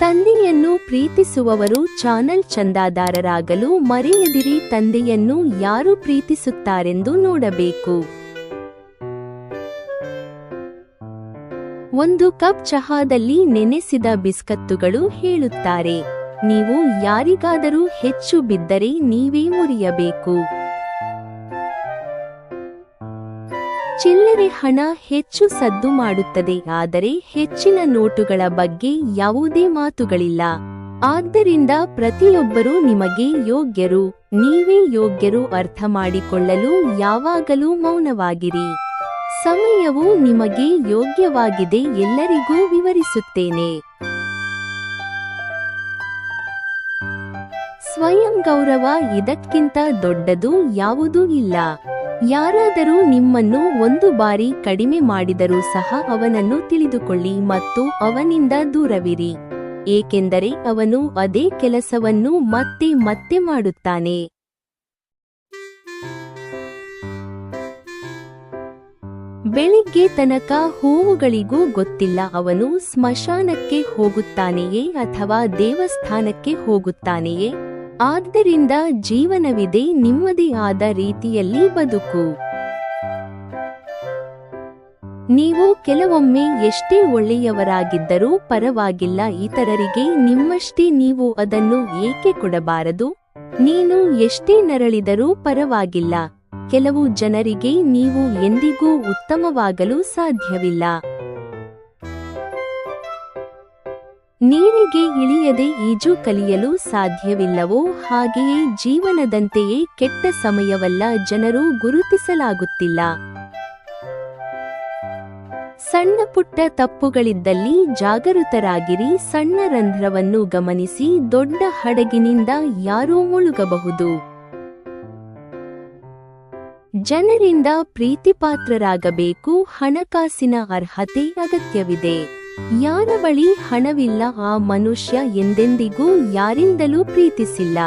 ತಂದೆಯನ್ನು ಪ್ರೀತಿಸುವವರು ಚಾನಲ್ ಚಂದಾದಾರರಾಗಲು ಮರೆಯದಿರಿ, ತಂದೆಯನ್ನು ಯಾರು ಪ್ರೀತಿಸುತ್ತಾರೆಂದು ನೋಡಬೇಕು. ಒಂದು ಕಪ್ ಚಹಾದಲ್ಲಿ ನೆನೆಸಿದ ಬಿಸ್ಕತ್ತುಗಳು ಹೇಳುತ್ತಾರೆ, ನೀವು ಯಾರಿಗಾದರೂ ಹೆಚ್ಚು ಬಿದ್ದರೆ ನೀವೇ ಮುರಿಯಬೇಕು. ಚಿಲ್ಲರೆ ಹಣ ಹೆಚ್ಚು ಸದ್ದು ಮಾಡುತ್ತದೆ. ಆದರೆ ಹೆಚ್ಚಿನ ನೋಟುಗಳ ಬಗ್ಗೆ ಯಾವುದೇ ಮಾತುಗಳಿಲ್ಲ. ಆದ್ದರಿಂದ ಪ್ರತಿಯೊಬ್ಬರೂ ನಿಮಗೆ ಯೋಗ್ಯರು. ನೀವೇ ಯೋಗ್ಯರು ಅರ್ಥ ಮಾಡಿಕೊಳ್ಳಲು ಯಾವಾಗಲೂ ಮೌನವಾಗಿರಿ. ಸಮಯವು ನಿಮಗೆ ಯೋಗ್ಯವಾಗಿದೆ ಎಲ್ಲರಿಗೂ ವಿವರಿಸುತ್ತೇನೆ. ಸ್ವಯಂ ಗೌರವ ಇದಕ್ಕಿಂತ ದೊಡ್ಡದು ಯಾವುದೂ ಇಲ್ಲ. ಯಾರಾದರೂ ನಿಮ್ಮನ್ನು ಒಂದು ಬಾರಿ ಕಡಿಮೆ ಮಾಡಿದರೂ ಸಹ ಅವನನ್ನು ತಿಳಿದುಕೊಳ್ಳಿ ಮತ್ತು ಅವನಿಂದ ದೂರವಿರಿ. ಏಕೆಂದರೆ ಅವನು ಅದೇ ಕೆಲಸವನ್ನು ಮತ್ತೆ ಮತ್ತೆ ಮಾಡುತ್ತಾನೆ. ಬೆಳಿಗ್ಗೆ ತನಕ ಹೂವುಗಳಿಗೂ ಗೊತ್ತಿಲ್ಲ ಅವನು ಸ್ಮಶಾನಕ್ಕೆ ಹೋಗುತ್ತಾನೆಯೇ ಅಥವಾ ದೇವಸ್ಥಾನಕ್ಕೆ ಹೋಗುತ್ತಾನೆಯೇ? ಆದ್ದರಿಂದ ಜೀವನವಿದೆ ನಿಮ್ಮದೇ ಆದ ರೀತಿಯಲ್ಲಿ ಬದುಕು. ನೀವು ಕೆಲವೊಮ್ಮೆ ಎಷ್ಟೇ ಒಳ್ಳೆಯವರಾಗಿದ್ದರೂ ಪರವಾಗಿಲ್ಲ, ಇತರರಿಗೆ ನಿಮ್ಮಷ್ಟೇ ನೀವು ಅದನ್ನು ಏಕೆ ಕೊಡಬಾರದು? ನೀನು ಎಷ್ಟೇ ನರಳಿದರೂ ಪರವಾಗಿಲ್ಲ, ಕೆಲವು ಜನರಿಗೆ ನೀವು ಎಂದಿಗೂ ಉತ್ತಮವಾಗಲು ಸಾಧ್ಯವಿಲ್ಲ. ನೀರಿಗೆ ಇಳಿಯದೆ ಈಜು ಕಲಿಯಲು ಸಾಧ್ಯವಿಲ್ಲವೋ ಹಾಗೆಯೇ ಜೀವನದಂತೆಯೇ ಕೆಟ್ಟ ಸಮಯವಲ್ಲ ಜನರು ಗುರುತಿಸಲಾಗುತ್ತಿಲ್ಲ. ಸಣ್ಣ ಪುಟ್ಟ ತಪ್ಪುಗಳಿದ್ದಲ್ಲಿ ಜಾಗೃತರಾಗಿರಿ, ಸಣ್ಣ ರಂಧ್ರವನ್ನು ಗಮನಿಸಿ, ದೊಡ್ಡ ಹಡಗಿನಿಂದ ಯಾರೂ ಮುಳುಗಬಹುದು. ಜನರಿಂದ ಪ್ರೀತಿಪಾತ್ರರಾಗಬೇಕು, ಹಣಕಾಸಿನ ಅರ್ಹತೆ ಅಗತ್ಯವಿದೆ. ಯಾರ ಬಳಿ ಹಣವಿಲ್ಲ ಆ ಮನುಷ್ಯ ಎಂದೆಂದಿಗೂ ಯಾರಿಂದಲೂ ಪ್ರೀತಿಸಿಲ್ಲ.